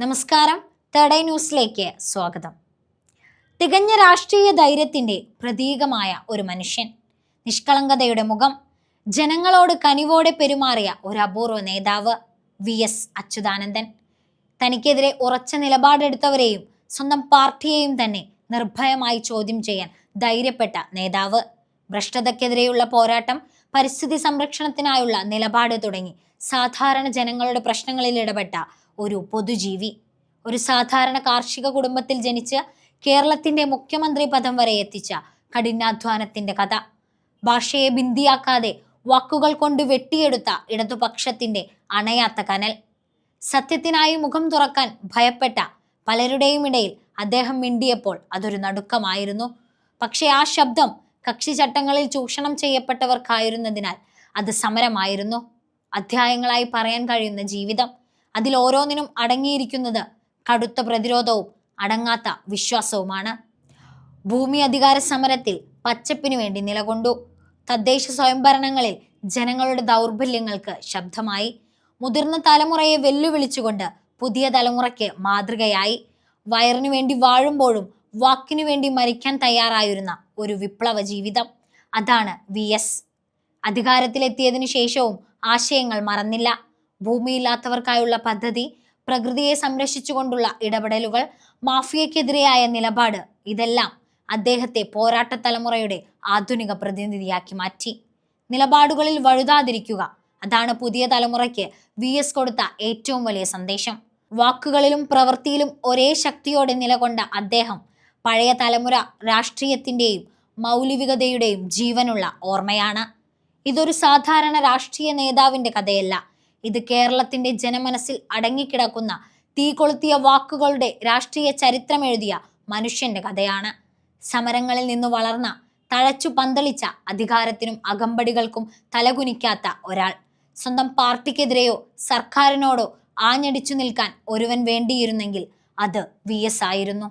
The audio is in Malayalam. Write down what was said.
നമസ്കാരം. ഐ ന്യൂസിലേക്ക് സ്വാഗതം. തികഞ്ഞ രാഷ്ട്രീയ ധൈര്യത്തിന്റെ പ്രതീകമായ ഒരു മനുഷ്യൻ. നിഷ്കളങ്കതയുടെ മുഖം ജനങ്ങളോട് കനിവോടെ പെരുമാറിയ ഒരു അപൂർവ നേതാവ് വി. എസ്. അച്യുതാനന്ദൻ. തനിക്കെതിരെ ഉറച്ച നിലപാടെടുത്തവരെയും സ്വന്തം പാർട്ടിയെയും തന്നെ നിർഭയമായി ചോദ്യം ചെയ്യാൻ ധൈര്യപ്പെട്ട നേതാവ്. ഭ്രഷ്ടതയ്ക്കെതിരെയുള്ള പോരാട്ടം പരിസ്ഥിതി സംരക്ഷണത്തിനായുള്ള നിലപാട് തുടങ്ങി സാധാരണ ജനങ്ങളുടെ പ്രശ്നങ്ങളിൽ ഇടപെട്ട ഒരു പൊതുജീവി. ഒരു സാധാരണ കാർഷിക കുടുംബത്തിൽ ജനിച്ച് കേരളത്തിന്റെ മുഖ്യമന്ത്രി പദം വരെ എത്തിച്ച കഠിനാധ്വാനത്തിന്റെ കഥ. ഭാഷയെ ബിന്ദിയാക്കാതെ വാക്കുകൾ കൊണ്ട് വെട്ടിയെടുത്ത ഇടതുപക്ഷത്തിന്റെ അണയാത്ത കനൽ. സത്യത്തിനായി മുഖം തുറക്കാൻ ഭയപ്പെട്ട പലരുടെയും ഇടയിൽ അദ്ദേഹം മിണ്ടിയപ്പോൾ അതൊരു നടുക്കമായിരുന്നു. പക്ഷേ ആ ശബ്ദം കക്ഷി ചട്ടങ്ങളിൽ ചൂഷണം ചെയ്യപ്പെട്ടവർക്കായിരുന്നതിനാൽ അത് സമരമായിരുന്നു. അധ്യായങ്ങളായി പറയാൻ കഴിയുന്ന ജീവിതം അതിൽ ഓരോന്നിനും അടങ്ങിയിരിക്കുന്നത് കടുത്ത പ്രതിരോധവും അടങ്ങാത്ത വിശ്വാസവുമാണ്. ഭൂമി അധികാര സമരത്തിൽ പച്ചപ്പിനു വേണ്ടി നിലകൊണ്ടു. തദ്ദേശ സ്വയംഭരണങ്ങളിൽ ജനങ്ങളുടെ ദൗർബല്യങ്ങൾക്ക് ശബ്ദമായി. മുതിർന്ന തലമുറയെ വെല്ലുവിളിച്ചുകൊണ്ട് പുതിയ തലമുറയ്ക്ക് മാതൃകയായി. വയറിനു വേണ്ടി വാഴുമ്പോഴും വാക്കിനു വേണ്ടി മരിക്കാൻ തയ്യാറായിരുന്ന ഒരു വിപ്ലവ ജീവിതം. അതാണ് വി എസ്. അധികാരത്തിലെത്തിയതിനു ശേഷവും ആശയങ്ങൾ മറന്നില്ല. ഭൂമിയില്ലാത്തവർക്കായുള്ള പദ്ധതി പ്രകൃതിയെ സംരക്ഷിച്ചുകൊണ്ടുള്ള ഇടപെടലുകൾ മാഫിയക്കെതിരെയായ നിലപാട് ഇതെല്ലാം അദ്ദേഹത്തെ പോരാട്ട തലമുറയുടെ ആധുനിക പ്രതിനിധിയാക്കി മാറ്റി. നിലപാടുകളിൽ വഴുതാതിരിക്കുക അതാണ് പുതിയ തലമുറയ്ക്ക് വി എസ് കൊടുത്ത ഏറ്റവും വലിയ സന്ദേശം. വാക്കുകളിലും പ്രവൃത്തിയിലും ഒരേ ശക്തിയോടെ നിലകൊണ്ട അദ്ദേഹം പഴയ തലമുറ രാഷ്ട്രീയത്തിന്റെയും മൗലികതയുടെയും ജീവനുള്ള ഓർമ്മയാണ്. ഇതൊരു സാധാരണ രാഷ്ട്രീയ നേതാവിന്റെ കഥയല്ല ഇത് കേരളത്തിന്റെ ജനമനസ്സിൽ അടങ്ങിക്കിടക്കുന്ന തീ കൊളുത്തിയ വാക്കുകളുടെ രാഷ്ട്രീയ ചരിത്രം എഴുതിയ മനുഷ്യന്റെ കഥയാണ്. സമരങ്ങളിൽ നിന്ന് വളർന്ന തഴച്ചു പന്തളിച്ച അധികാരത്തിനും അകമ്പടികൾക്കും തലകുനിക്കാത്ത ഒരാൾ. സ്വന്തം പാർട്ടിക്കെതിരെയോ സർക്കാരിനോടോ ആഞ്ഞടിച്ചു നിൽക്കാൻ ഒരുവൻ വേണ്ടിയിരുന്നെങ്കിൽ അത് വി ആയിരുന്നു.